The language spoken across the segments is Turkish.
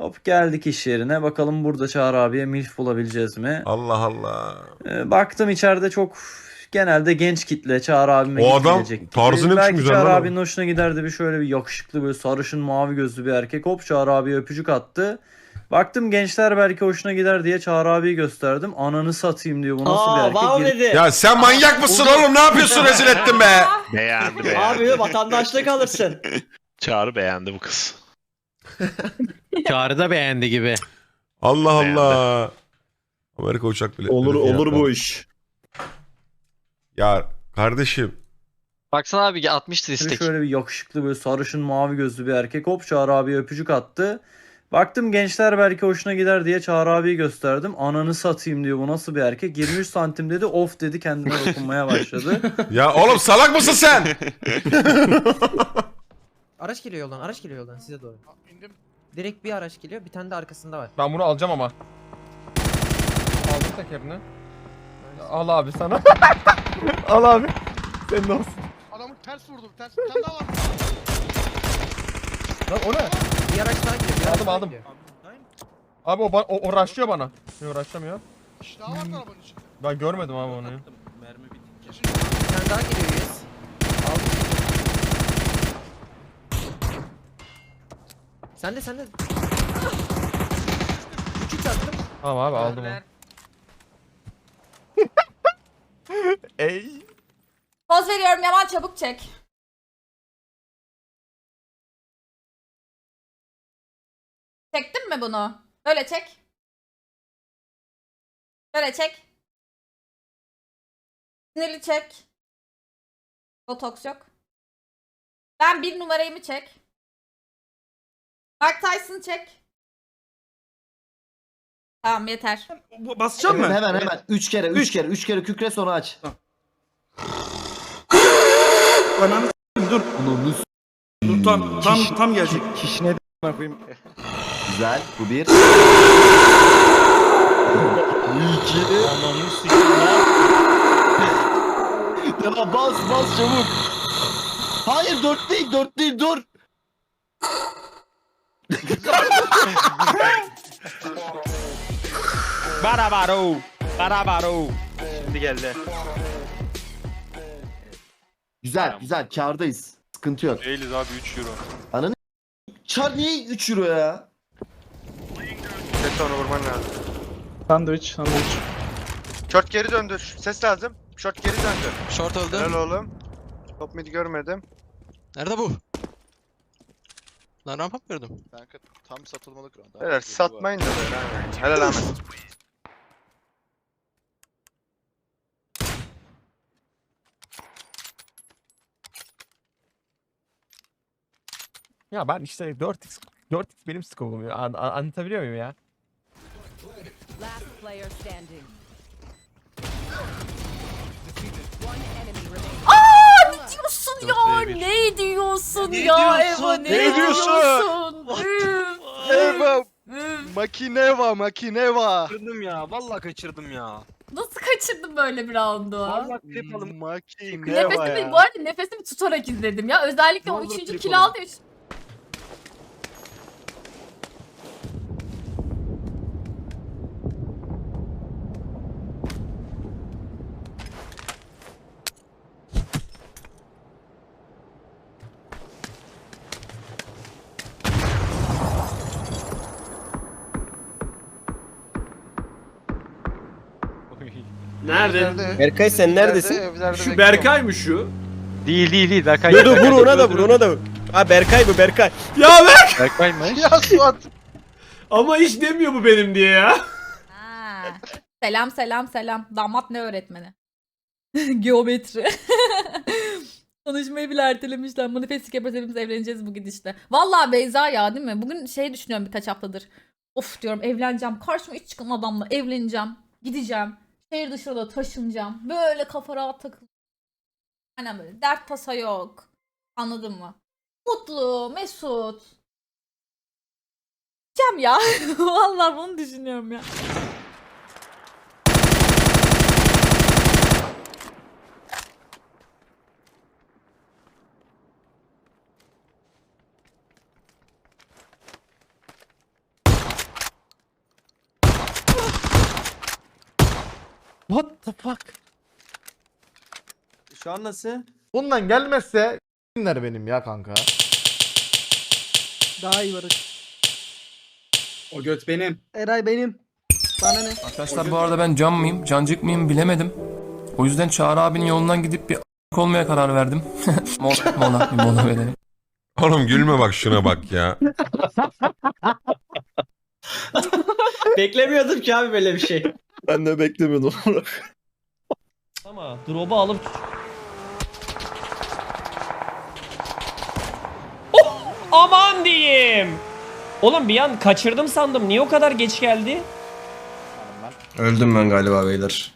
Hop geldik iş yerine. Bakalım burada Çağrı abiye milf bulabileceğiz mi? Allah Allah. Ee, baktım içeride çok genelde genç kitle Çağrı abime O adam gidecek tarzı ne Belki güzel Çağrı lan abinin hoşuna giderdi bir şöyle bir yakışıklı böyle sarışın mavi gözlü bir erkek. Hop Çağrı abiye öpücük attı. Baktım gençler belki hoşuna gider diye Çağrı abiyi gösterdim. Ananı satayım diyor. Bu nasıl bir Aa erkek? dedi. Ya sen manyak mısın oğlum? Ne yapıyorsun? Rezil ettin be. Beğendi beğendi. Abi vatandaşlık alırsın. Çağrı beğendi bu kız. Çağrı da beğendi gibi. Allah Beğendi. Allah. Amerika uçak biletleri. Olur olur fiyatları. bu iş. Ya kardeşim. Baksana abi 60 istek. Şöyle bir yakışıklı böyle sarışın mavi gözlü bir erkek. Hop Çağrı abiye öpücük attı. Baktım gençler belki hoşuna gider diye Çağrı abiyi gösterdim. Ananı satayım diyor. Bu nasıl bir erkek? 23 santim dedi. Of dedi kendine dokunmaya başladı. Ya oğlum salak mısın sen? Araç geliyor yoldan, araç geliyor yoldan size doğru. Direkt bir araç geliyor, bir tane de arkasında var. Ben bunu alacağım ama. Aldım tekerini. Al abi sana. Al abi. Senin olsun. Adamı ters vurdum. Ters. Bir tane daha var. Lan o ne? Bir araç daha geliyor. Bir araç Aldım, daha aldım. geliyor. Abi o, ba- o, o rushlıyor bana. Yok rushlamıyor. İşte daha var arabanın içinde. Ben görmedim abi onu. ya. Kesin. Bir tane daha geliyor yüz. Aldım. Sen de sen de. Küçük attım. Tamam abi aldım onu. Ey. Poz veriyorum Yaman çabuk çek. Çektin mi bunu? Böyle çek. Böyle çek. Sinirli çek. Botoks yok. Ben bir numarayı mı çek? Mark Tyson çek. Tamam yeter. Basacağım mı? Hemen hemen 3 kere 3 kere 3 kere kükre sonra aç. Ananı s**eyim, dur. Bunu Dur tam tam tam gelecek. Kişine koyayım. güzel bu bir. Ananı sikeyim. Ya bas bas çabuk. Hayır 4 değil 4 değil dur. Barabaro. Barabaro. Şimdi geldi. Güzel güzel kardayız. Sıkıntı yok. Değiliz abi 3 euro. Çar niye 3 euro ya? Ses onu vurman lazım. Sandviç sandviç. Short geri döndü. Ses lazım. Short geri döndü. Short öldü. Helal oğlum. Top mid görmedim. Nerede bu? Lan rampa mı gördüm? Kanka tam satılmalık round. Helal satmayın da böyle. Helal Ahmet. Ya ben işte 4x 4x benim ya. An- an- anlatabiliyor muyum ya? Last player standing. Aa, diyorsun ya? Ne diyorsun Ne ya diyorsun? Eva? Ne, Ne diyorsun? diyorsun? Üf, Eva. üf. Makineva makineva. Kaçırdım ya. Vallahi kaçırdım ya. Nasıl kaçırdın böyle bir roundu? klip alın. Makineva Nefesimi, ya. bu arada nefesimi tutarak izledim ya. Özellikle o üçüncü kill aldı. ya. Nerede? Berkay sen Şu Berkay mı şu? Değil değil değil. Berkay. Dur dur vur ona da vur ona da vur. Ha Berkay bu Berkay. Ya Berk! Berkay mı? Ya Suat. Ama hiç demiyor bu benim diye ya. Ha. Selam selam selam. Damat ne öğretmeni? Geometri. Konuşmayı bile ertelemişler. Manifestik yaparız hepimiz evleneceğiz bu gidişte. Vallahi Beyza ya değil mi? Bugün şey düşünüyorum birkaç haftadır. Of diyorum evleneceğim. Karşıma hiç çıkan adamla evleneceğim. Gideceğim. Şehir dışına da taşınacağım. Böyle kafa rahat takıl. Aynen böyle. Dert tasa yok. Anladın mı? Mutlu, mesut. Gideceğim ya. Vallahi bunu düşünüyorum ya. What the fuck? Şu an nasıl? Bundan gelmezse dinler benim ya kanka. Daha iyi varık. O göt benim. Eray benim. Bana ne? Arkadaşlar bu arada ben can mıyım, cancık mıyım bilemedim. O yüzden Çağrı abinin yolundan gidip bir a- olmaya karar verdim. mola, mola, bir mola verelim. Oğlum gülme bak şuna bak ya. Beklemiyordum ki abi böyle bir şey. Ben de beklemiyordum. Ama drop'u alıp Aman diyeyim. Oğlum bir an kaçırdım sandım. Niye o kadar geç geldi? Öldüm ben galiba beyler.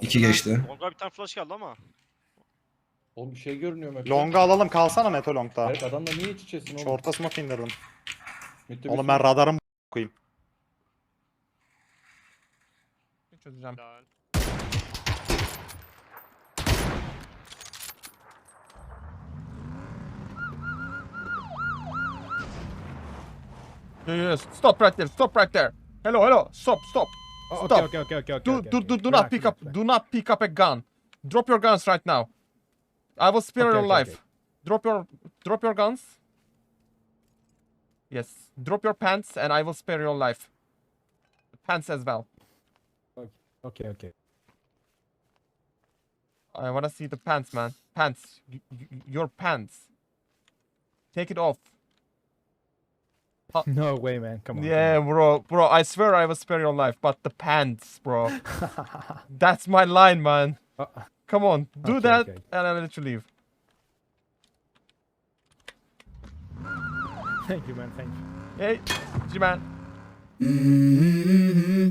İki geçti. Longa bir tane flash geldi ama. Oğlum bir şey görünüyor Mete. Longa alalım kalsana Meto Long'da. Evet adamla niye iç içesin oğlum? Şorta smoke indirdim. Oğlum ben radarım koyayım. Çözeceğim. Yes, stop right there, stop right there. Hello, hello, stop, stop. Stop. Okay, okay, okay, okay. Do, do, do, do not pick up, do not pick up a gun. Drop your guns right now. I will spare your life. Drop your, drop your guns. Yes, drop your pants and I will spare your life. Pants as well. Okay, okay. I wanna see the pants, man. Pants. Y- y- your pants. Take it off. No way, man. Come on. Yeah, bro, bro. I swear I will spare your life, but the pants, bro. That's my line, man. Uh, come on, do Okay, that, okay. and I'll let you leave. Thank you, man. Thank you. Hey, G-man. Mm-hmm.